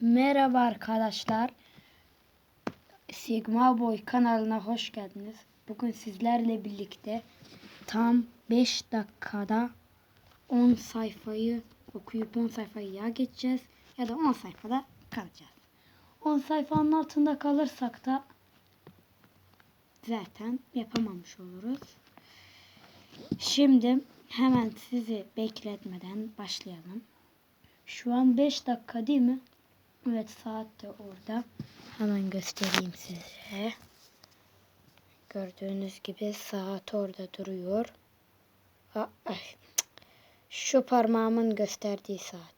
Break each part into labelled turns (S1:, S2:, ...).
S1: Merhaba arkadaşlar. Sigma Boy kanalına hoş geldiniz. Bugün sizlerle birlikte tam 5 dakikada 10 sayfayı okuyup 10 sayfayı ya geçeceğiz ya da 10 sayfada kalacağız. 10 sayfanın altında kalırsak da zaten yapamamış oluruz. Şimdi hemen sizi bekletmeden başlayalım. Şu an 5 dakika değil mi? Evet saat de orada. Hemen göstereyim size. Gördüğünüz gibi saat orada duruyor. Aa. Şu parmağımın gösterdiği saat.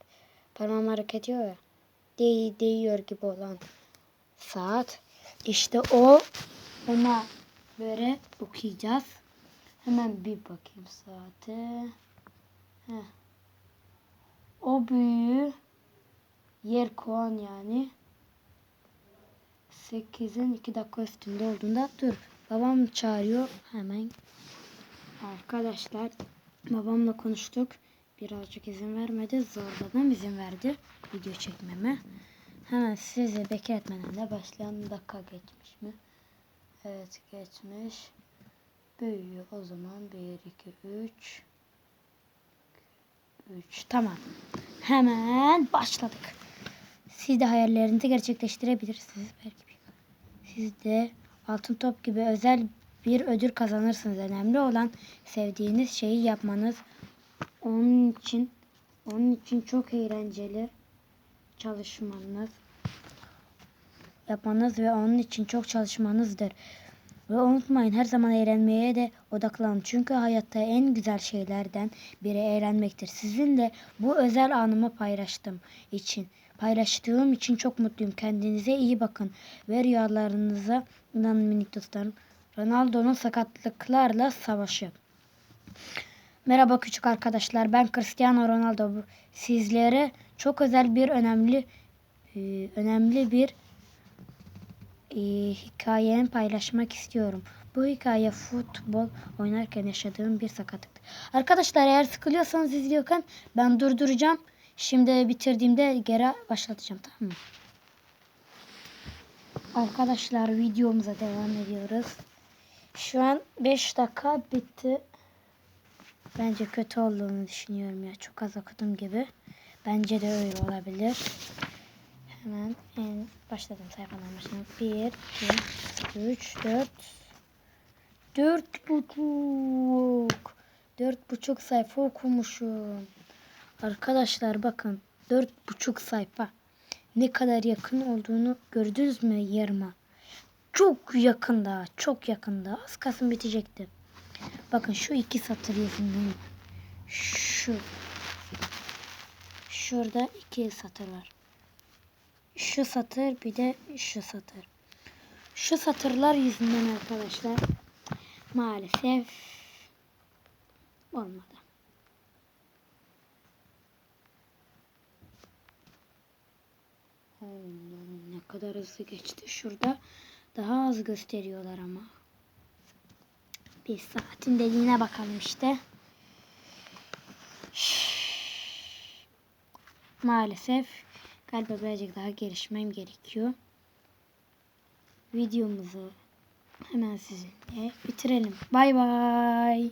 S1: Parmağım hareket ediyor ya. Değ değiyor gibi olan saat. İşte o ona göre okuyacağız. Hemen bir bakayım saate. Heh. O büyüğü yer kovan yani 8'in 2 dakika üstünde olduğunda dur. Babam çağırıyor hemen. Arkadaşlar babamla konuştuk. Birazcık izin vermedi. Zorladım izin verdi video çekmeme. Hemen sizi bekletmeden de başlayan dakika geçmiş mi? Evet geçmiş. Büyüyor o zaman 1 2 3 3 tamam. Hemen başladık. Siz de hayallerinizi gerçekleştirebilirsiniz belki. Siz de altın top gibi özel bir ödül kazanırsınız. Önemli olan sevdiğiniz şeyi yapmanız. Onun için onun için çok eğlenceli çalışmanız yapmanız ve onun için çok çalışmanızdır. Ve unutmayın her zaman eğlenmeye de odaklanın. Çünkü hayatta en güzel şeylerden biri eğlenmektir. Sizinle bu özel anımı paylaştım için. Paylaştığım için çok mutluyum. Kendinize iyi bakın. Ve rüyalarınıza inanın minik dostlarım. Ronaldo'nun sakatlıklarla savaşı. Merhaba küçük arkadaşlar. Ben Cristiano Ronaldo. Sizlere çok özel bir önemli e, önemli bir e, hikayemi paylaşmak istiyorum. Bu hikaye futbol oynarken yaşadığım bir sakatlıktı. Arkadaşlar eğer sıkılıyorsanız izliyorken ben durduracağım. Şimdi bitirdiğimde geri başlatacağım tamam mı? Arkadaşlar videomuza devam ediyoruz. Şu an 5 dakika bitti. Bence kötü olduğunu düşünüyorum ya. Çok az okudum gibi. Bence de öyle olabilir. Hemen en başladım sayfadan başladım. 1, 2, 3, 4, 4 buçuk. 4 buçuk sayfa okumuşum. Arkadaşlar bakın. 4 buçuk sayfa. Ne kadar yakın olduğunu gördünüz mü yarıma? Çok yakında, çok yakında. Az kalsın bitecekti. Bakın şu iki satır yüzünden. Şu. Şurada iki satır var şu satır bir de şu satır. Şu satırlar yüzünden arkadaşlar maalesef olmadı. Hmm, ne kadar hızlı geçti. Şurada daha az gösteriyorlar ama. Bir saatin dediğine bakalım işte. Maalesef Galiba birazcık daha gelişmem gerekiyor. Videomuzu hemen sizinle bitirelim. Bay bay.